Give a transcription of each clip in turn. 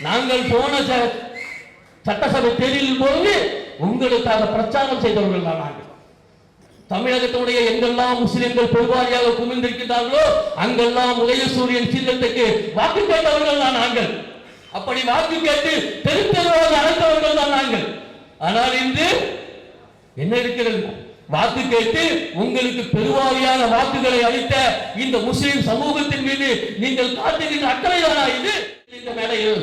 நாங்கள் போன ச- சட்டசபை தேர்தலின் போது உங்களுக்காக பிரச்சாரம் செய்தவர்கள் தான் நாங்கள். தமிழகத்தினுடைய எங்கெல்லாம் முஸ்லிம்கள் பெருவாரியாக குமிழ்ந்திருக்கிறார்களோ அங்கெல்லாம் உதயசூரியன் சின்னத்துக்கு வாக்கு கேட்டவர்கள் தான் நாங்கள். அப்படி வாக்கு கேட்டு தெரு தெருவாக அழைத்தவர்கள் தான் நாங்கள். ஆனால் இன்று என்ன இருக்கிறது? வாக்கு கேட்டு உங்களுக்கு பெருவாரியான வாக்குகளை அளித்த இந்த முஸ்லிம் சமூகத்தின் மீது நீங்கள் காட்டுகின்ற அக்கறைதானா இது? இந்த மேடையில்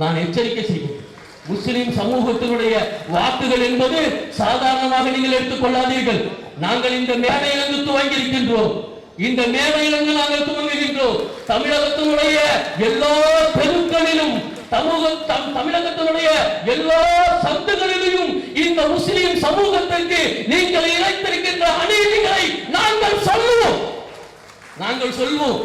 நான் எச்சரிக்கை செய்வேன். முஸ்லிம் சமூகத்தினுடைய வாக்குகள் என்பது சாதாரணமாக நீங்கள் எடுத்துக் கொள்ளாதீர்கள் நாங்கள் இந்த மேடையிலிருந்து துவங்கியிருக்கின்றோம். இந்த மேடையிலிருந்து நாங்கள் துவங்குகின்றோம். தமிழகத்தினுடைய எல்லா தெருக்களிலும் சமூக தமிழகத்தினுடைய எல்லா சந்துகளிலும் இந்த முஸ்லிம் சமூகத்திற்கு நீங்கள் இணைத்திருக்கின்ற அநீதிகளை நாங்கள் சொல்லுவோம். நாங்கள் சொல்வோம்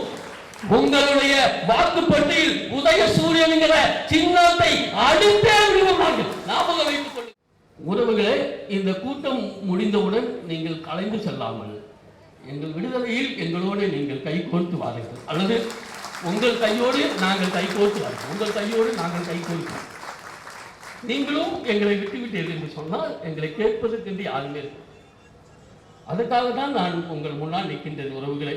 உங்களுடைய வாக்குப்பட்டியில் உதய சூரியன்கிற சின்னத்தை அடித்தே விடுவோம் ஞாபகம் வைத்துக் கொள்ளுங்கள் உறவுகளே இந்த கூட்டம் முடிந்தவுடன் நீங்கள் கலைந்து செல்லாமல் எங்கள் விடுதலையில் எங்களோடு நீங்கள் கை கோர்த்து வாருங்கள். அல்லது உங்கள் கையோடு நாங்கள் கை கோர்த்து வாருங்கள். உங்கள் கையோடு நாங்கள் கை நீங்களும் எங்களை விட்டுவிட்டீர்கள் என்று சொன்னால் எங்களை கேட்பதற்கென்று யாருமே இல்லை. அதுக்காக தான் நான் உங்கள் முன்னால் நிற்கின்றது உறவுகளை.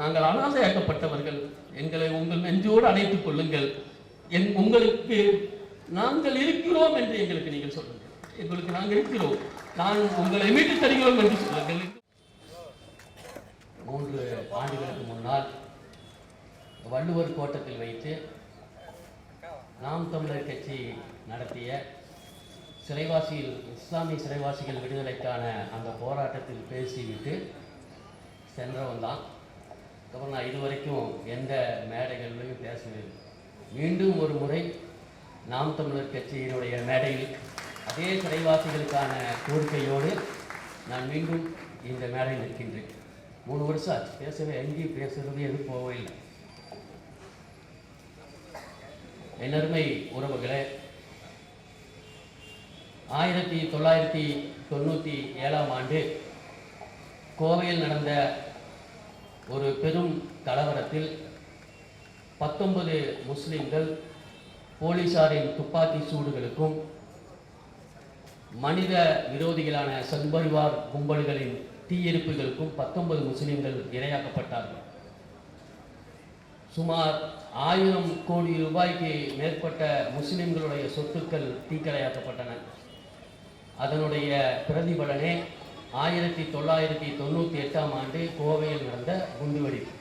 நாங்கள் அனாதையாக்கப்பட்டவர்கள் எங்களை உங்கள் நெஞ்சோடு அழைத்துக் கொள்ளுங்கள். என் உங்களுக்கு நாங்கள் இருக்கிறோம் என்று எங்களுக்கு நீங்கள் சொல்லுங்கள். எங்களுக்கு நாங்கள் இருக்கிறோம். நான் உங்களை மீட்டு தருகிறோம் என்று சொல்லுங்கள். மூன்று ஆண்டுகளுக்கு முன்னால் வள்ளுவர் கோட்டத்தில் வைத்து நாம் தமிழர் கட்சி நடத்திய சிறைவாசிகள் இஸ்லாமிய சிறைவாசிகள் விடுதலைக்கான அந்த போராட்டத்தில் பேசிவிட்டு சென்றவன் தான் அப்புறம் நான் இதுவரைக்கும் எந்த மேடைகளிலும் பேசவில்லை. மீண்டும் ஒரு முறை நாம் தமிழர் கட்சியினுடைய மேடையில் அதே சிறைவாசிகளுக்கான கோரிக்கையோடு நான் மீண்டும் இந்த மேடையில் நிற்கின்றேன். மூணு வருஷம் ஆச்சு. பேசவே எங்கேயும் பேசுறது எதுவும் போகவே இல்லை. என்னருமை உறவுகளே ஆயிரத்தி தொள்ளாயிரத்தி தொண்ணூற்றி ஏழாம் ஆண்டு கோவையில் நடந்த ஒரு பெரும் கலவரத்தில் பத்தொன்பது முஸ்லிம்கள் போலீசாரின் துப்பாக்கி சூடுகளுக்கும் மனித விரோதிகளான சண்பரிவார் கும்பல்களின் தீயிருப்புகளுக்கும் பத்தொன்பது முஸ்லிம்கள் இரையாக்கப்பட்டார்கள். சுமார் ஆயிரம் கோடி ரூபாய்க்கு மேற்பட்ட முஸ்லிம்களுடைய சொத்துக்கள் தீக்கரையாக்கப்பட்டன. அதனுடைய பிரதிபலனே ஆயிரத்தி தொள்ளாயிரத்தி தொண்ணூற்றி எட்டாம் ஆண்டு கோவையில் நடந்த குண்டுவெடிப்பு.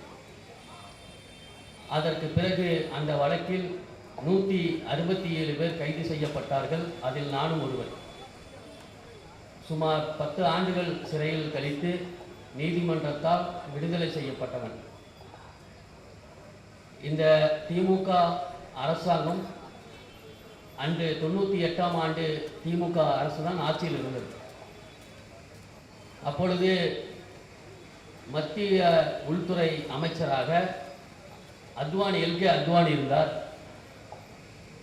அதற்கு பிறகு அந்த வழக்கில் நூற்றி அறுபத்தி ஏழு பேர் கைது செய்யப்பட்டார்கள். அதில் நானும் ஒருவர் சுமார் பத்து ஆண்டுகள் சிறையில் கழித்து நீதிமன்றத்தால் விடுதலை செய்யப்பட்டவன். இந்த திமுக அரசாங்கம் அன்று தொண்ணூற்றி எட்டாம் ஆண்டு திமுக அரசு தான் ஆட்சியில் இருந்தது. அப்பொழுது மத்திய உள்துறை அமைச்சராக அத்வானி எல்கே அத்வானி இருந்தார்.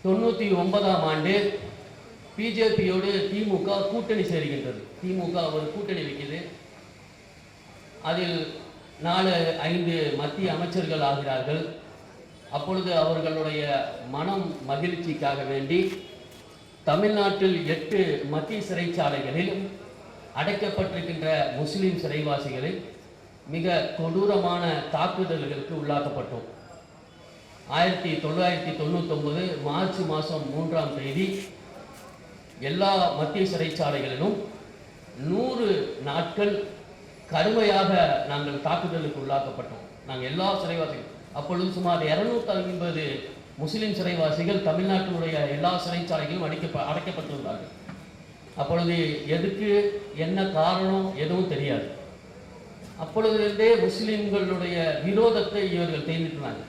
தொண்ணூற்றி ஒன்பதாம் ஆண்டு பிஜேபியோடு திமுக கூட்டணி சேருகின்றது. திமுக ஒரு கூட்டணி வைக்குது. அதில் நாலு ஐந்து மத்திய அமைச்சர்கள் ஆகிறார்கள். அப்பொழுது அவர்களுடைய மனம் மகிழ்ச்சிக்காக வேண்டி தமிழ்நாட்டில் எட்டு மத்திய சிறைச்சாலைகளில் அடைக்கப்பட்டிருக்கின்ற முஸ்லிம் சிறைவாசிகளை மிக கொடூரமான தாக்குதல்களுக்கு உள்ளாக்கப்பட்டோம். ஆயிரத்தி தொள்ளாயிரத்தி தொண்ணூத்தொன்பது மார்ச் மாதம் மூன்றாம் தேதி எல்லா மத்திய சிறைச்சாலைகளிலும் நூறு நாட்கள் கடுமையாக நாங்கள் தாக்குதலுக்கு உள்ளாக்கப்பட்டோம். நாங்கள் எல்லா சிறைவாசிகள் அப்பொழுது சுமார் இரநூத்தி ஐம்பது முஸ்லிம் சிறைவாசிகள் தமிழ்நாட்டினுடைய எல்லா சிறைச்சாலைகளும் அடிக்க அடைக்கப்பட்டிருந்தார்கள். அப்பொழுது எதுக்கு என்ன காரணம் எதுவும் தெரியாது. அப்பொழுதுலேருந்தே முஸ்லீம்களுடைய விரோதத்தை இவர்கள் தேர்ந்திருந்தாங்க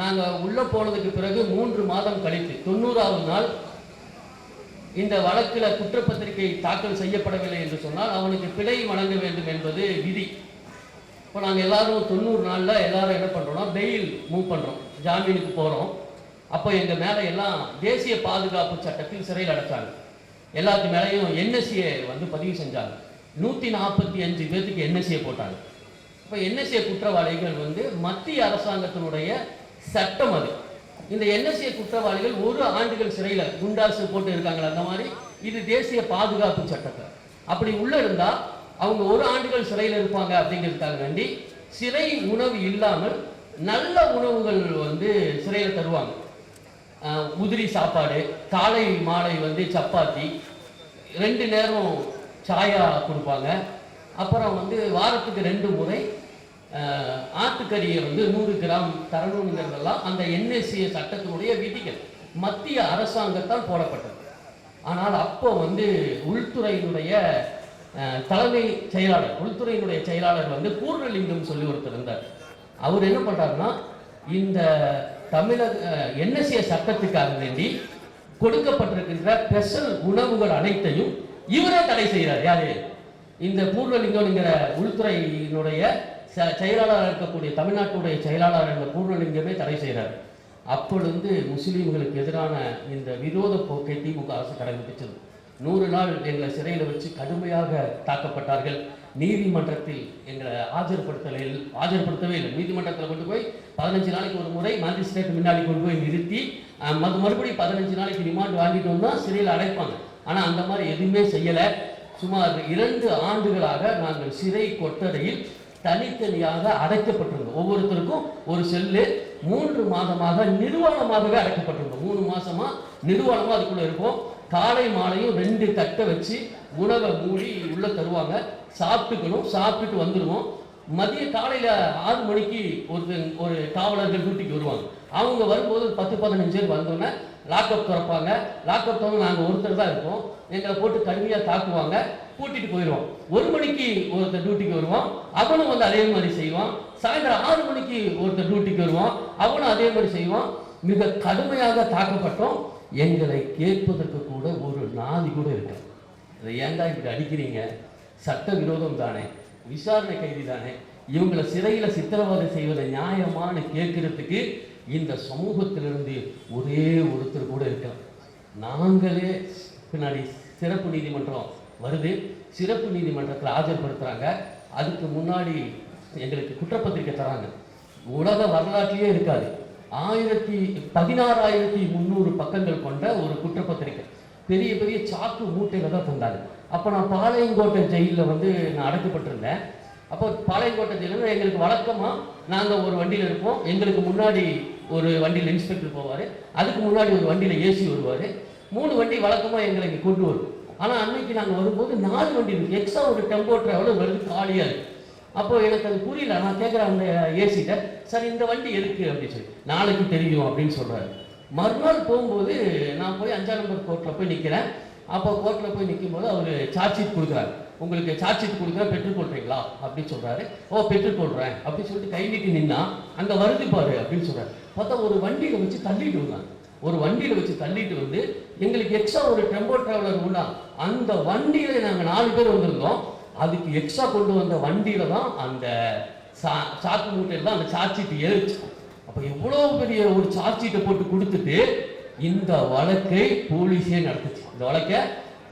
நாங்கள் உள்ளே போனதுக்கு பிறகு மூன்று மாதம் கழித்து தொண்ணூறாவது நாள் இந்த வழக்கில் குற்றப்பத்திரிகை தாக்கல் செய்யப்படவில்லை என்று சொன்னால் அவனுக்கு பிழை வழங்க வேண்டும் என்பது விதி. இப்போ நாங்கள் எல்லாரும் தொண்ணூறு நாளில் எல்லாரும் என்ன பண்ணுறோம்னா பெயில் மூவ் பண்ணுறோம் ஜாமீனுக்கு போகிறோம் அப்போ எங்கள் மேலே எல்லாம் தேசிய பாதுகாப்பு சட்டத்தில் சிறையில் அடைச்சாங்க. எல்லாத்து மேலேயும் என்எஸ்சியை வந்து பதிவு செஞ்சாங்க. நூற்றி நாற்பத்தி அஞ்சு பேர்த்துக்கு என்எஸ்சியை போட்டாங்க. இப்போ என்எஸ்ஏ குற்றவாளிகள் வந்து மத்திய அரசாங்கத்தினுடைய சட்டம் அது. இந்த என்எஸ்ஏ குற்றவாளிகள் ஒரு ஆண்டுகள் சிறையில் குண்டாசு போட்டு இருக்காங்களா அந்த மாதிரி இது தேசிய பாதுகாப்பு சட்டத்தை. அப்படி உள்ள இருந்தால் அவங்க ஒரு ஆண்டுகள் சிறையில் இருப்பாங்க அப்படிங்கிறதுக்காக வேண்டி சிறை உணவு இல்லாமல் நல்ல உணவுகள் வந்து சிறையில் தருவாங்க. உதிரி சாப்பாடு காலை மாலை வந்து சப்பாத்தி ரெண்டு நேரம் சாயா கொடுப்பாங்க. அப்புறம் வந்து வாரத்துக்கு ரெண்டு முறை ஆட்டுக்கறியை வந்து நூறு கிராம் தரணுங்கிறதெல்லாம் அந்த என்எஸ்சிஏ சட்டத்தினுடைய விதிகள். மத்திய அரசாங்கத்தால் போடப்பட்டது. ஆனால் அப்போ வந்து உள்துறையினுடைய தலைமை செயலாளர் உள்துறையினுடைய செயலாளர் வந்து பூர்ணலிங்கம் சொல்லி ஒருத்தர் இருந்தார். அவர் என்ன பண்ணுறாருன்னா இந்த தமிழக என்எஸ்ஏ சட்டத்துக்காக வேண்டி கொடுக்கப்பட்டிருக்கின்ற ஸ்பெஷல் உணவுகள் அனைத்தையும் இவரே தடை செய்கிறார். யாரு? இந்த பூர்ணலிங்கம்ங்கிற உள்துறையினுடைய ச- செயலாளராக இருக்கக்கூடிய தமிழ்நாட்டுடைய செயலாளர் என்ற பூர்ணலிங்கமே தடை செய்கிறார். அப்பொழுது முஸ்லீம்களுக்கு எதிரான இந்த விரோத போக்கை திமுக அரசு கடைபிடித்தது. நூறு நாள் எங்களை சிறையில் வச்சு கடுமையாக தாக்கப்பட்டார்கள். நீதிமன்றத்தில் எங்களை ஆஜர்படுத்தலில் ஆஜர்படுத்தவே இல்லை. நீதிமன்றத்தில் கொண்டு போய் பதினஞ்சு நாளைக்கு ஒரு முறை மாஜிஸ்ட்ரேட் முன்னாடி கொண்டு போய் நிறுத்தி மது மறுபடியும் பதினஞ்சு நாளைக்கு ரிமாண்ட் வாங்கிட்டு வந்தால் சிறையில் அடைப்பாங்க. ஆனால் அந்த மாதிரி எதுவுமே செய்யலை. சுமார் இரண்டு ஆண்டுகளாக நாங்கள் சிறை கொட்டடையில் தனித்தனியாக அடைக்கப்பட்டிருந்தோம். ஒவ்வொருத்தருக்கும் ஒரு செல்லு மூன்று மாதமாக நிர்வாணமாகவே அடைக்கப்பட்டிருந்தோம். மூணு மாசமா நிர்வாணமாக அதுக்குள்ள இருப்போம். காலை மாலையும் ரெண்டு தட்டை வச்சு உணவை மூடி உள்ள தருவாங்க. சாப்பிட்டுக்கணும் சாப்பிட்டுட்டு வந்துடுவோம் மதிய காலையில் ஆறு மணிக்கு ஒரு ஒரு காவலர்கள் டியூட்டிக்கு வருவாங்க. அவங்க வரும்போது ஒரு பத்து பதினஞ்சு பேர் வந்தோடனே லாக்அப் திறப்பாங்க. லாக்அப் திறந்து நாங்கள் ஒருத்தர் தான் இருப்போம். எங்களை போட்டு கடுமையாக தாக்குவாங்க. கூட்டிட்டு போயிடுவோம். ஒரு மணிக்கு ஒருத்தர் டியூட்டிக்கு வருவான். அவனும் வந்து அதே மாதிரி செய்வான். சாயந்தரம் ஆறு மணிக்கு ஒருத்தர் டியூட்டிக்கு வருவான். அவனும் அதே மாதிரி செய்வான். மிக கடுமையாக தாக்கப்பட்டோம். எங்களை கேட்பதற்கு கூட ஒரு நாதி கூட இருக்கு இதை ஏன்டா இப்படி அடிக்கிறீங்க? சட்ட விரோதம் தானே. விசாரணை கைதி தானே இவங்களை சிறையில் சித்திரவதை செய்வதை நியாயமான்னு கேட்கறதுக்கு இந்த சமூகத்திலிருந்து ஒரே ஒருத்தர் கூட இருக்கலாம் நாங்களே பின்னாடி சிறப்பு நீதிமன்றம் வருது. சிறப்பு நீதிமன்றத்தில் ஆஜர்படுத்துகிறாங்க அதுக்கு முன்னாடி எங்களுக்கு குற்றப்பத்திரிக்கை தராங்க. உலக வரலாற்றிலே இருக்காது. ஆயிரத்தி பதினாறாயிரத்தி முந்நூறு பக்கங்கள் கொண்ட ஒரு குற்றப்பத்திரிக்கை. பெரிய பெரிய சாக்கு மூட்டையில் தான் தந்தாங்க. அப்போ நான் பாளையங்கோட்டை ஜெயிலில் வந்து நான் அடைக்கப்பட்டிருந்தேன். அப்போ பாளையங்கோட்டை ஜெயிலில் எங்களுக்கு வழக்கமாக நாங்கள் ஒரு வண்டியில் இருப்போம். எங்களுக்கு முன்னாடி ஒரு வண்டியில் இன்ஸ்பெக்டர் போவார். அதுக்கு முன்னாடி ஒரு வண்டியில் ஏசி வருவார். மூணு வண்டி வழக்கமாக எங்களை இங்கே கொண்டு வரும். ஆனால் அன்னைக்கு நாங்கள் வரும்போது நாலு வண்டி இருக்குது எக்ஸ்ட்ரா ஒரு டெம்போ டிராவலர் வருது காலியாக இருக்குது அப்போ எனக்கு அது புரியல. நான் கேட்குறேன் அந்த ஏசிட்ட சார் இந்த வண்டி எதுக்கு? அப்படின்னு சொல்லி. நாளைக்கு தெரியும் அப்படின்னு சொல்கிறாரு மறுநாள் போகும்போது நான் போய் அஞ்சாம் நம்பர் கோர்ட்டில் போய் நிற்கிறேன் அப்போ கோர்ட்டில் போய் நிற்கும்போது அவர் சார்ஜ் ஷீட் கொடுக்குறாரு. உங்களுக்கு சார்ஜ் ஷீட் கொடுக்குறேன் பெற்றுக்கொள்றீங்களா அப்படின்னு சொல்கிறாரு ஓ பெற்றுக்கொள்கிறேன் அப்படின்னு சொல்லிட்டு கை நீட்டி நின்னா அங்கே வருது பாரு அப்படின்னு சொல்கிறார் பார்த்தா ஒரு வண்டியில் வச்சு தள்ளிட்டு வந்தாங்க ஒரு வண்டியில் வச்சு தள்ளிட்டு வந்து எங்களுக்கு எக்ஸ்ட்ரா ஒரு டெம்போ டிராவலர் உண்டா? அந்த வண்டியில் நாங்கள் நாலு பேர் வந்திருந்தோம். அதுக்கு எக்ஸ்ட்ரா கொண்டு வந்த வண்டியில் தான் அந்த சா- சாக்கு மூட்டையில் தான் அந்த சார்ஜ் ஷீட் ஏறிச்சு. அப்போ எவ்வளோ பெரிய ஒரு சார்ஜ் ஷீட்டை போட்டு கொடுத்துட்டு இந்த வழக்கை போலீஸே நடத்துச்சு. இந்த வழக்கை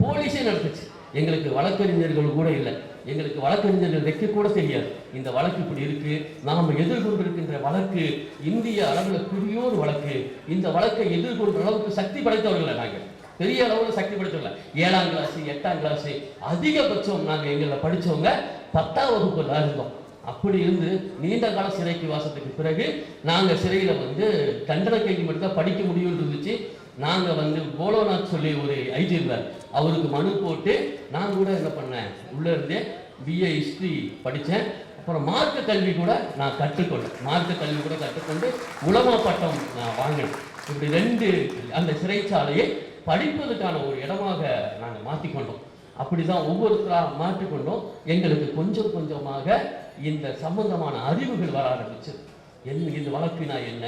போலீஸே நடத்துச்சு. எங்களுக்கு வழக்கறிஞர்கள் கூட இல்லை. எங்களுக்கு வழக்கறிஞர்கள் வைக்க கூட தெரியாது. இந்த வழக்கு இப்படி இருக்கு. நாம் எதிர்கொண்டிருக்கின்ற வழக்கு இந்திய அளவில் பெரியோர் வழக்கு. இந்த வழக்கை எதிர்கொண்ட அளவுக்கு சக்தி படைத்தவர்கள் நாங்கள். பெரிய அளவில் சக்தி படைத்தவர்கள் ஏழாம் கிளாஸ் எட்டாம் கிளாஸ் அதிகபட்சம் நாங்கள் எங்களை படித்தவங்க பத்தாம் வகுப்பு தான் இருந்தோம். அப்படி இருந்து நீண்ட கால சிறைக்கு வாசத்துக்கு பிறகு நாங்கள் சிறையில் வந்து தண்டனை கைதி மட்டும்தான் படிக்க முடியும்னு இருந்துச்சு. நாங்கள் வந்து போலோநாத் சொல்லி ஒரு ஐடி இருந்தார். அவருக்கு மனு போட்டு நான் கூட என்ன பண்ணேன்? உள்ளே இருந்தே பிஏ ஹிஸ்ட்ரி படித்தேன் அப்புறம் மார்க்க கல்வி கூட நான் கற்றுக்கொண்டேன். மார்க்க கல்வி கூட கற்றுக்கொண்டு உலமா பட்டம் நான் வாங்கினேன். இப்படி ரெண்டு அந்த சிறைச்சாலையை படிப்பதற்கான ஒரு இடமாக நாங்கள் மாற்றிக்கொண்டோம் அப்படி தான் ஒவ்வொருத்தராக மாற்றிக்கொண்டோம். எங்களுக்கு கொஞ்சம் கொஞ்சமாக இந்த சம்பந்தமான அறிவுகள் வர ஆரம்பிச்சது என்ன இந்த வழக்குனா என்ன?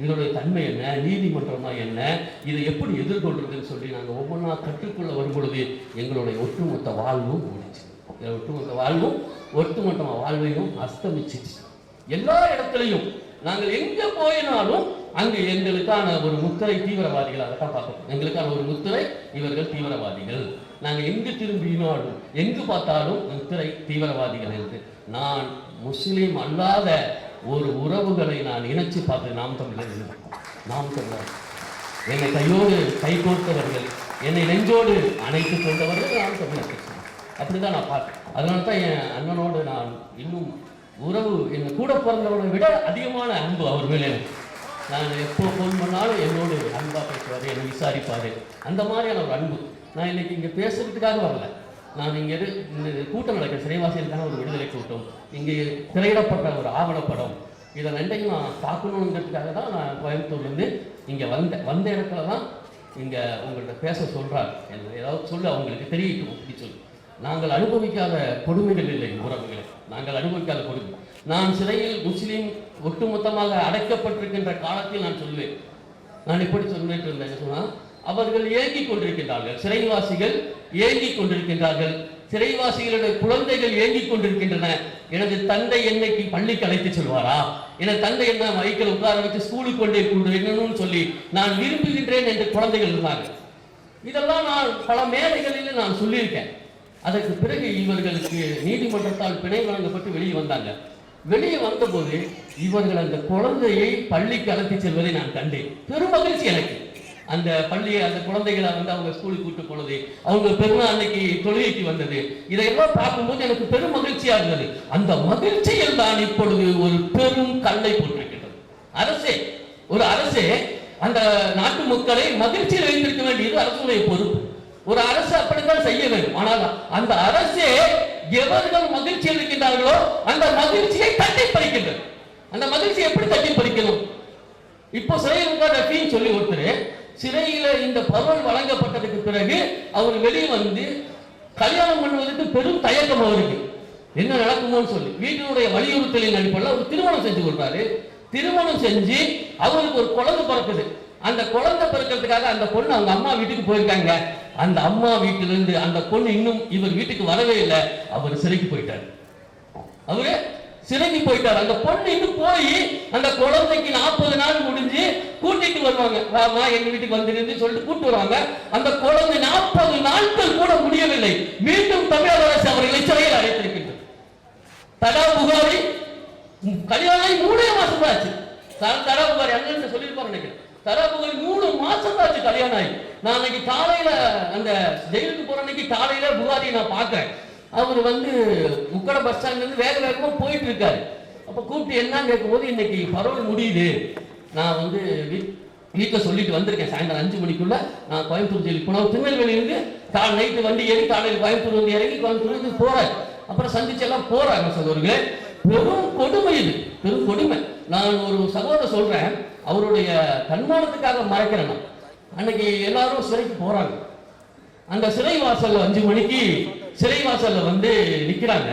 இதனுடைய தன்மை என்ன? நீதிமன்றமா என்ன? இதை எப்படி எதிர்கொள்றதுன்னு சொல்லி நாங்கள் ஒவ்வொன்றா கற்றுக்கொள்ள வரும்பொழுது எங்களுடைய ஒட்டுமொத்த வாழ்வும் முடிச்சு ஒட்டுமொத்த வாழ்வும் ஒட்டுமொத்த வாழ்வையும் அஸ்தமிச்சிச்சு. எல்லா இடத்துலையும் நாங்கள் எங்க போயினாலும் அங்கு எங்களுக்கான ஒரு முத்திரை தீவிரவாதிகளாக தான் பார்க்கணும். எங்களுக்கான ஒரு முத்திரை இவர்கள் தீவிரவாதிகள். நாங்கள் எங்கு திரும்பினாலும் எங்கு பார்த்தாலும் முத்திரை தீவிரவாதிகள் என்று நான் முஸ்லீம் அல்லாத ஒரு உறவுகளை நான் இணைச்சு பார்த்து நாம் தமிழர் நாம் தமிழர். என்னை கையோடு கை கோர்த்தவர்கள் என்னை நெஞ்சோடு அணைத்துக் கொண்டவர்கள் நாம் தமிழர். கட்சி அப்படிதான் நான் பார்த்தேன் அதனால தான் என் அண்ணனோடு நான் இன்னும் உறவு என் கூட பிறந்தவனை விட அதிகமான அன்பு அவர் மேலே. எனக்கு. நான் எப்போ ஃபோன் பண்ணாலும் என்னோடு அன்பாக பேசுவார் என்னை விசாரிப்பார். அந்த மாதிரியான ஒரு அன்பு. நான் இன்னைக்கு இங்கே பேசுறதுக்காக வரல. நான் இங்கே இந்த கூட்டம் நடக்கிற சிறைவாசிகளுக்கான ஒரு விடுதலை கூட்டம். இங்கே திரையிடப்பட்ட ஒரு ஆவணப்படம். இதை ரெண்டையும் நான் பார்க்கணுங்கிறதுக்காக தான் நான் கோயம்புத்தூர்லேருந்து இங்கே வந்தேன் வந்த இடத்துல தான் இங்கே உங்கள்கிட்ட பேச சொல்கிறார் ஏதாவது சொல்லு அவங்களுக்கு தெரியட்டும் அப்படி சொல்லி. நாங்கள் அனுபவிக்காத கொடுமைகள் இல்லை உறவுகளை. நாங்கள் அனுபவிக்காத கொடுமை. நான் சிறையில் முஸ்லீம் ஒட்டுமொத்தமாக அடைக்கப்பட்டிருக்கின்ற காலத்தில் நான் சொல்லுவேன் நான் இப்படி சொல்லிட்டு இருந்தேன் சொன்னால் அவர்கள் ஏங்கிக் கொண்டிருக்கின்றார்கள். சிறைவாசிகள் ஏங்கிக் கொண்டிருக்கின்றார்கள். சிறைவாசிகளுடைய குழந்தைகள் ஏங்கிக் கொண்டிருக்கின்றன. எனது தந்தை என்னைக்கு பள்ளிக்கு அழைத்து செல்வாரா? எனது தந்தை என்ன மைக்கில் உட்கார வச்சு ஸ்கூலுக்கு கொண்டே கொண்டு என்னன்னு சொல்லி நான் விரும்புகின்றேன் என்று குழந்தைகள் இருந்தாங்க. இதெல்லாம் நான் பல மேடைகளில் நான் சொல்லியிருக்கேன். அதற்கு பிறகு இவர்களுக்கு நீதிமன்றத்தால் பிணை வழங்கப்பட்டு வெளியே வந்தாங்க. வெளியே வந்தபோது இவர்கள் அந்த குழந்தையை பள்ளிக்கு அழைத்து செல்வதை நான் கண்டேன். பெரும் மகிழ்ச்சி எனக்கு. அந்த பள்ளியை அந்த குழந்தைகளை வந்து அவங்க ஸ்கூலுக்கு கூட்டு போனது. அவங்க பெருமை அன்னைக்கு தொழுகைக்கு வந்தது. இதையெல்லாம் பார்க்கும்போது எனக்கு பெரும் மகிழ்ச்சியா இருந்தது. அந்த மகிழ்ச்சியில் தான் இப்பொழுது ஒரு பெரும் கல்லை போட்டிருக்கின்றது. அரசே ஒரு அரசே அந்த நாட்டு மக்களை மகிழ்ச்சியில் வைத்திருக்க வேண்டியது அரசுடைய பொறுப்பு. ஒரு அரசு அப்படித்தான் செய்ய வேண்டும். ஆனால் அந்த அரசே எவர்கள் மகிழ்ச்சியில் இருக்கின்றார்களோ அந்த மகிழ்ச்சியை தட்டி பறிக்கின்றது அந்த மகிழ்ச்சி எப்படி தட்டி பறிக்கணும் இப்போ சிறையில் இருக்க சொல்லி ஒருத்தர் சிறையில இந்த பரோல் வழங்கப்பட்டதுக்கு பிறகு அவர் வெளியே வந்து கல்யாணம் பண்ணுவதற்கு பெரும் தயக்கம் அவருக்கு. என்ன நடக்குமோன்னு சொல்லி. வீட்டினுடைய வலியுறுத்தலின் அடிப்படையில் அவர் திருமணம் செஞ்சு கொடுத்தாரு திருமணம் செஞ்சு அவருக்கு ஒரு குழந்தை பிறக்குது. அந்த குழந்தை பிறக்கிறதுக்காக அந்த பொண்ணு அவங்க அம்மா வீட்டுக்கு போயிருக்காங்க. அந்த அம்மா வீட்டிலிருந்து அந்த பொண்ணு இன்னும் இவர் வீட்டுக்கு வரவே இல்லை. அவர் சிறைக்கு போயிட்டார். அவரு சிறைக்கு போயிட்டார். அந்த பொண்ணு இன்னும் போய் அந்த குழந்தைக்கு நாற்பது நாள் முடிஞ்சு கூட்டிட்டு வருவாங்க. வாமா எங்க வீட்டுக்கு வந்துருந்து சொல்லிட்டு கூட்டு வருவாங்க. அந்த குழந்தை நாற்பது நாட்கள் கூட முடியவில்லை. மீண்டும் தமிழக அரசு அவர்களை சிறையில் அடைத்திருக்கின்றது. தடா புகாரி கல்யாணம் ஆகி மூணே மாசம் தான் ஆச்சு. த- தடா புகாரி அண்ணன் சொல்லியிருப்பாங்க நினைக்கிறேன். தடா புகாரி மூணு மாசம் தான் ஆச்சு கல்யாணம் ஆகி. நான் அன்னைக்கு காலையில அந்த ஜெயிலுக்கு போற அன்னைக்கு காலையில புகாரியை நான் பாக்குறேன் அவர் வந்து முக்கட பஸ் ஸ்டாண்ட்லேருந்து வேக வேகமாக போயிட்டு இருக்காரு. அப்போ கூப்பிட்டு என்னன்னு கேட்கும்போது இன்னைக்கு பரவல் முடியுது. நான் வந்து வீட்டில் சொல்லிட்டு வந்திருக்கேன். சாயந்தரம் அஞ்சு மணிக்குள்ள நான் கோயம்புத்தூர் ஜெயிலுக்கு போனோம் திருநெல்வேலியிலிருந்து கால் நைட்டு வண்டி ஏறி காலையில் கோயம்புத்தூர் வந்து இறங்கி கோயம்புத்தூர் போகிறார் அப்புறம் சந்திச்சு எல்லாம் போறாங்க சகோதரர்களே. பெரும் கொடுமை இது. பெரும் கொடுமை. நான் ஒரு சகோதரர் சொல்கிறேன் அவருடைய தன்மானத்துக்காக மறைக்கிறேன் நான். அன்னைக்கு எல்லாரும் சிறைக்கு போகிறாங்க அந்த சிறை வாசல் அஞ்சு மணிக்கு சிறை வாசல்ல வந்து நிக்கிறாங்க.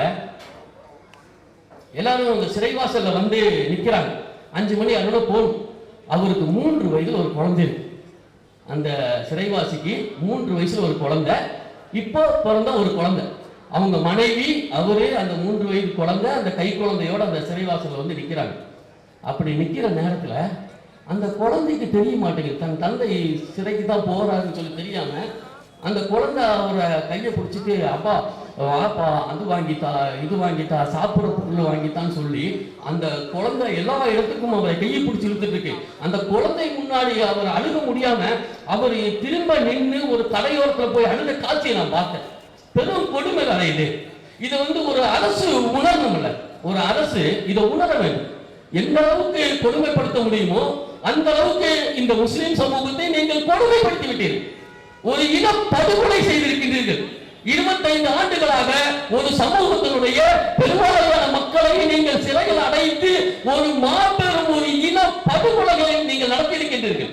எல்லாரும் அந்த சிறைவாசல்ல வந்து நிக்கிறாங்க. அஞ்சு மணி அதோட போகணும் அவருக்கு மூன்று வயதுல ஒரு குழந்தை இருக்கு. அந்த சிறைவாசிக்கு மூன்று வயசுல ஒரு குழந்தை. இப்போ பிறந்த ஒரு குழந்தை. அவங்க மனைவி அவரு அந்த மூன்று வயது குழந்தை அந்த கை குழந்தையோட அந்த சிறைவாசல வந்து நிக்கிறாங்க. அப்படி நிக்கிற நேரத்துல அந்த குழந்தைக்கு தெரிய மாட்டேங்குது. தன் தந்தை சிறைக்கு தான் போறாருன்னு சொல்லி தெரியாம அந்த குழந்தை அவரை கையை பிடிச்சிட்டு அப்பா வாப்பா அது வாங்கித்தா இது வாங்கித்தா சாப்பிட்றதுக்குள்ள வாங்கித்தான்னு சொல்லி அந்த குழந்தை எல்லா இடத்துக்கும் அவரை கையை பிடிச்சி இழுத்துட்டு இருக்கு. அந்த குழந்தை முன்னாடி அவர் அழுக முடியாம அவர் திரும்ப நின்று ஒரு தலையோரத்துல போய் அழுத காட்சியை நான் பார்த்தேன். பெரும் கொடுமை வேலை இது. இது வந்து ஒரு அரசு உணரணும்ல ஒரு அரசு இதை உணர வேண்டும். எந்த அளவுக்கு கொடுமைப்படுத்த முடியுமோ அந்த அளவுக்கு இந்த முஸ்லிம் சமூகத்தை நீங்கள் கொடுமைப்படுத்தி விட்டீர்கள். ஒரு இன படுகொலை செய்திருக்கின்றீர்கள். இருபத்தைந்து ஆண்டுகளாக ஒரு சமூகத்தினுடைய பெரும்பாலான மக்களை நீங்கள் சிறையில் அடைத்து ஒரு மாபெரும் ஒரு இன படுகொலைகளை நீங்கள் நடத்தியிருக்கின்றீர்கள்.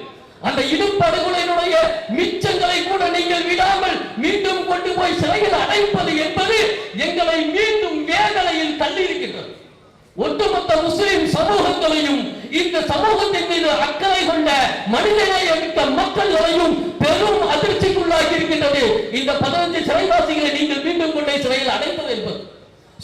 அந்த இனப்படுகொலையினுடைய மிச்சங்களை கூட நீங்கள் விடாமல் மீண்டும் கொண்டு போய் சிறையில் அடைப்பது என்பது எங்களை மீண்டும் வேதனையில் தள்ளி இருக்கின்றது ஒட்டுமொத்த முஸ்லிம் சமூகங்களையும் இந்த சமூகத்தின் மீது அக்கறை கொண்ட மனிதநேயமிக்க மக்களையும் பெரும் அதிர்ச்சிக்குள்ளாகி இருக்கின்றது. இந்த பதினஞ்சு சிறைவாசிகளை நீங்கள் மீண்டும் கொண்டே சிறையில் அடைப்பது என்பது.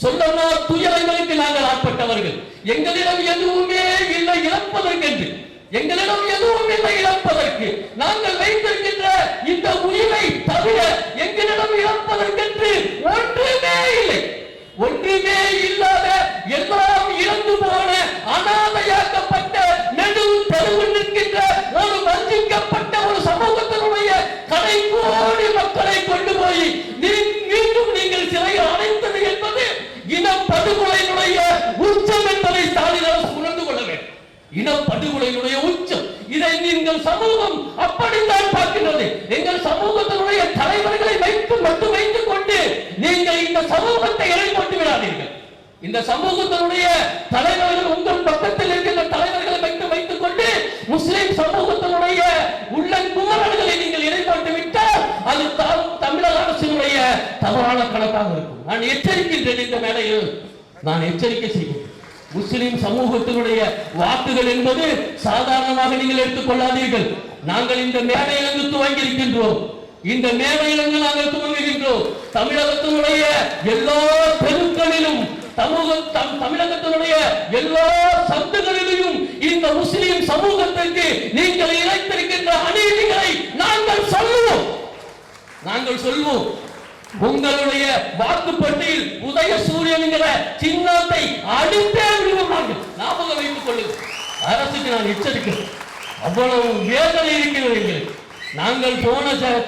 சொல்லனா துயரங்களுக்கு நாங்கள் ஆட்பட்டவர்கள். எங்களிடம் எதுவுமே இல்லை இழப்பதற்கென்று. எங்களிடம் எதுவும் இல்லை இழப்பதற்கு. நாங்கள் வைத்திருக்கின்ற இந்த உயிரை தவிர எங்களிடம் இழப்பதற்கென்று ஒன்றுமே இல்லை. ஒன்றுமே இல்லாத எல்லாம் இறந்து போன அனாதையாக்கப்பட்ட நெடு தெருவில் நிற்கின்ற ஒரு வஞ்சிக்கப்பட்ட ஒரு சமூகத்தினுடைய கடை கோடி மக்களை கொண்டு போய் மீண்டும் நீங்கள் சிறையில் அடைத்தது என்பது இனப்படுகொலையினுடைய உச்சம் என்பதை ஸ்டாலின் அரசு உணர்ந்து கொள்ள வேண்டும். இனப்படுகொலையினுடைய உச்சம். இதை நீங்கள் சமூகம் அப்படித்தான் பார்க்கின்றது. எங்கள் சமூகத்தினுடைய தலைவர்களை வைத்து மட்டும் வைத்துக் கொண்டு நீங்கள் இந்த சமூகத்தை இறைப்பட்டு விடாதீர்கள். இந்த சமூகத்தினுடைய தலைவர்கள் உங்கள் பக்கத்தில் இருக்கின்ற தலைவர்களை வைத்து வைத்துக் கொண்டு முஸ்லிம் சமூகத்தினுடைய உள்ளங்குமரல்களை நீங்கள் இறைப்பட்டு விட்டால் அது த- தமிழக அரசினுடைய தவறான கணக்காக இருக்கும். நான் எச்சரிக்கின்றேன் இந்த மேடையில் நான் எச்சரிக்கை செய்கிறேன் முஸ்லிம் சமூகத்தினுடைய வாக்குகள் என்பது சாதாரணமாக நீங்கள் எடுத்துக் கொள்ளாதீர்கள் நாங்கள் இந்த மேடையிலிருந்து துவங்கியிருக்கின்றோம் இந்த மேடையிலிருந்து நாங்கள் துவங்குகின்றோம். தமிழகத்தினுடைய எல்லா தெருக்களிலும் சமூக தம்- தமிழகத்தினுடைய எல்லா சந்துகளிலும் இந்த முஸ்லிம் சமூகத்திற்கு நீங்கள் இணைத்திருக்கின்ற அநீதிகளை நாங்கள் சொல்லுவோம். நாங்கள் சொல்வோம் உங்களுடைய வாக்குப்பட்டியில் உதய சூரியன்கிற சின்னத்தை அடித்தே விடுவார்கள் ஞாபகம் வைத்துக் கொள்ளுங்கள். அரசுக்கு நான் எச்சரிக்கிறேன். அவ்வளவு வேதனை இருக்கிறது எங்களுக்கு. நாங்கள் போன ச-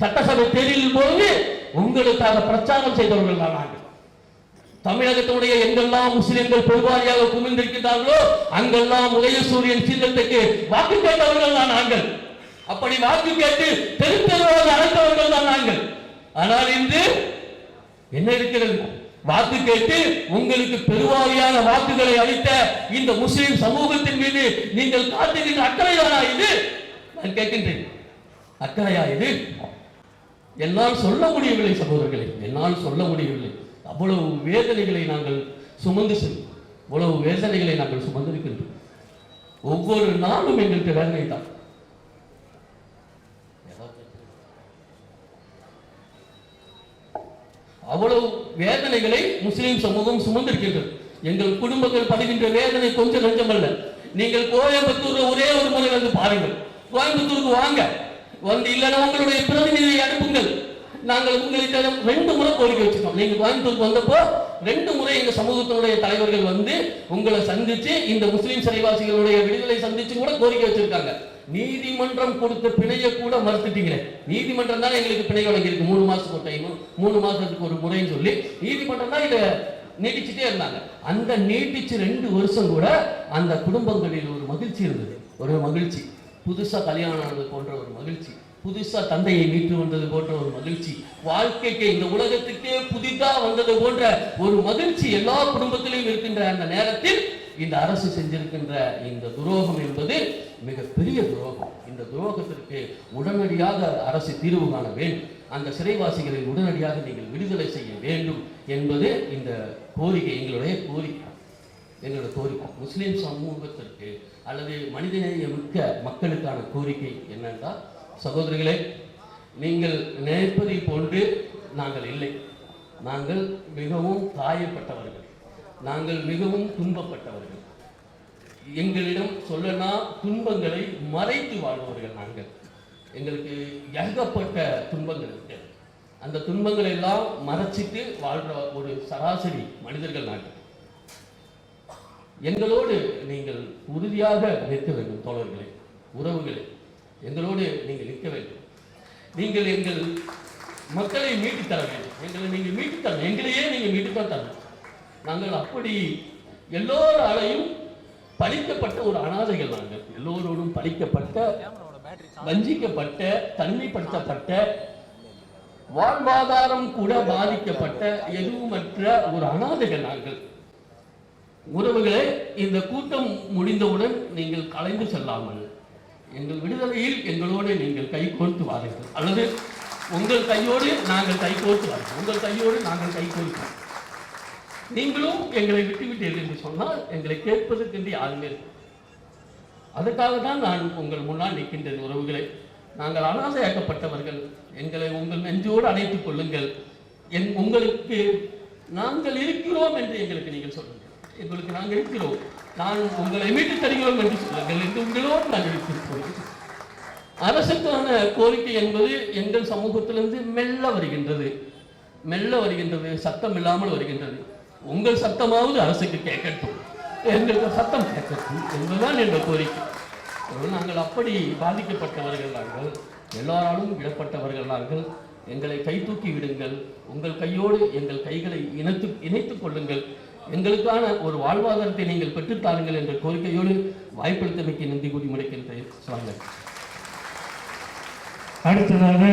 சட்டசபை தேர்தலில் போது உங்களுக்காக பிரச்சாரம் செய்தவர்கள் தான் நாங்கள். தமிழகத்தினுடைய எங்கெல்லாம் முஸ்லிம்கள் பெருவாரியாக குமிழ்ந்திருக்கிறார்களோ அங்கெல்லாம் உதயசூரியன் சின்னத்துக்கு வாக்கு கேட்டவர்கள் தான் நாங்கள். அப்படி வாக்கு கேட்டு தெரு அழைத்தவர்கள் தான் நாங்கள். ஆனால் இன்று என்ன இருக்கிறது? வாக்கு கேட்டு உங்களுக்கு பெருவாரியான வாக்குகளை அளித்த இந்த முஸ்லிம் சமூகத்தின் மீது நீங்கள் காட்டுகின்ற அக்கறையாரா இது? நான் கேட்கின்றேன். அக்கறையா இது? என்னால் சொல்ல முடியவில்லை சகோதரர்களே என்னால் சொல்ல முடியவில்லை. அவ்வளவு வேதனைகளை நாங்கள் சுமந்து செல்வோம் அவ்வளவு வேதனைகளை நாங்கள் சுமந்திருக்கின்றோம். ஒவ்வொரு நாளும் எங்களுக்கு வேதனை தான் அவ்வளவு வேதனைகளை முஸ்லிம் சமூகம் சுமந்திருக்கின்றது எங்கள் குடும்பங்கள் படுகின்ற வேதனை கொஞ்சம் நஞ்சமல்ல. நீங்கள் கோயம்புத்தூர்ல ஒரே ஒரு முறை வந்து பாருங்கள். கோயம்புத்தூருக்கு வாங்க. வந்து இல்லைன்னா உங்களுடைய பிரதிநிதியை அனுப்புங்கள். நாங்கள் உங்களுக்கு ரெண்டு முறை கோரிக்கை வச்சிருக்கோம். நீங்க கோயம்புத்தூருக்கு வந்தப்போ ரெண்டு முறை எங்க சமூகத்தினுடைய தலைவர்கள் வந்து உங்களை சந்திச்சு இந்த முஸ்லிம் சிறைவாசிகளுடைய விடுதலை சந்திச்சு கூட கோரிக்கை வச்சிருக்காங்க. நீதிமன்றம் கொடுத்த பிணையை கூட மறுத்துட்டீங்களே. நீதிமன்றம் தான் எங்களுக்கு பிணை வழங்கியிருக்கு. மூணு மாசத்துக்கு ஒரு டைமும் மூணு மாசத்துக்கு ஒரு முறைன்னு சொல்லி நீதிமன்றம் தான் இதை நீட்டிச்சுட்டே இருந்தாங்க. அந்த நீட்டிச்சு ரெண்டு வருஷம் கூட அந்த குடும்பங்களில் ஒரு மகிழ்ச்சி இருந்தது. ஒரு மகிழ்ச்சி. புதுசாக கல்யாணம் ஆனது போன்ற ஒரு மகிழ்ச்சி. புதுசாக தந்தையை மீட்டு வந்தது போன்ற ஒரு மகிழ்ச்சி. வாழ்க்கைக்கு இந்த உலகத்துக்கே புதிதா வந்தது போன்ற ஒரு மகிழ்ச்சி எல்லா குடும்பத்திலையும் இருக்கின்ற அந்த நேரத்தில் இந்த அரசு செஞ்சிருக்கின்ற இந்த துரோகம் என்பது மிகப்பெரிய துரோகம். இந்த துரோகத்திற்கு உடனடியாக அரசு தீர்வு காண வேண்டும். அந்த சிறைவாசிகளை உடனடியாக நீங்கள் விடுதலை செய்ய வேண்டும் என்பது இந்த கோரிக்கை எங்களுடைய கோரிக்கை. எங்களோட கோரிக்கை. முஸ்லீம் சமூகத்திற்கு அல்லது மனிதநேய மிக்க மக்களுக்கான கோரிக்கை என்னென்றால் சகோதரிகளே நீங்கள் நினைப்பதை போன்று நாங்கள் இல்லை. நாங்கள் மிகவும் காயப்பட்டவர்கள் நாங்கள் மிகவும் துன்பப்பட்டவர்கள். எங்களிடம் சொல்லனா துன்பங்களை மறைத்து வாழ்பவர்கள் நாங்கள். எங்களுக்கு ஏகப்பட்ட துன்பங்கள் இருக்கு. அந்த துன்பங்களை எல்லாம் மறைச்சிட்டு வாழ்ற ஒரு சராசரி மனிதர்கள் நாங்கள். எங்களோடு நீங்கள் உறுதியாக நிற்க வேண்டும் தோழர்களே உறவுகளே. எங்களோடு நீங்கள் நிற்க வேண்டும். நீங்கள் எங்கள் மக்களை மீட்டு தர வேண்டும். எங்களை நீங்கள் மீட்டு தரணும் எங்களையே நீங்கள் மீட்டு தான் தரணும். நாங்கள் அப்படி எல்லோராலையும் பழிக்கப்பட்ட ஒரு அனாதைகள் நாங்கள். எல்லோரோடும் பழிக்கப்பட்ட வஞ்சிக்கப்பட்ட தனிமைப்படுத்தப்பட்ட வாழ்வாதாரம் கூட பாதிக்கப்பட்ட எதுவுமற்ற ஒரு அனாதைகள் நாங்கள். உறவுகளே இந்த கூட்டம் முடிந்தவுடன் நீங்கள் கலைந்து செல்லாமல் எங்கள் விடுதலையில் எங்களோடு நீங்கள் கை கோர்த்து வாருங்கள். அல்லது உங்கள் கையோடு நாங்கள் கை கோர்த்து வாருங்கள். உங்கள் கையோடு நாங்கள் கை நீங்களும் எங்களை விட்டுவிட்டீர்கள் என்று சொன்னால் எங்களை கேட்பதற்கென்று யாருமே இல்லை. அதுக்காக தான் நான் உங்கள் முன்னால் நிற்கின்றேன் உறவுகளை. நாங்கள் அனாதையாக்கப்பட்டவர்கள் எங்களை உங்கள் நெஞ்சோடு அணைத்துக் கொள்ளுங்கள். என் உங்களுக்கு நாங்கள் இருக்கிறோம் என்று எங்களுக்கு நீங்கள் சொல்லுங்கள். எங்களுக்கு நாங்கள் இருக்கிறோம். நான் உங்களை மீட்டு தருகிறோம் என்று சொல்லுங்கள் என்று உங்களோடு நாங்கள் இருக்கிறோம் அரசுக்கான கோரிக்கை என்பது எங்கள் சமூகத்திலிருந்து மெல்ல வருகின்றது. மெல்ல வருகின்றது. சத்தம் இல்லாமல் வருகின்றது. உங்கள் சத்தமாவது அரசுக்கு கேட்கட்டும். எங்களுக்கு சத்தம் கேட்கட்டும் என்பதுதான் என்ற கோரிக்கை. நாங்கள் அப்படி பாதிக்கப்பட்டவர்கள் நாங்கள். எல்லாராலும் விடப்பட்டவர்கள் நாங்கள். எங்களை கை தூக்கி விடுங்கள். உங்கள் கையோடு எங்கள் கைகளை இணைத்து இணைத்துக் கொள்ளுங்கள். எங்களுக்கான ஒரு வாழ்வாதாரத்தை நீங்கள் பெற்றுத்தாருங்கள் என்ற கோரிக்கையோடு வாய்ப்பளித்தமைக்கு நன்றி கூறி முடிக்கின்றேன். சொல்லுங்கள் அடுத்ததாக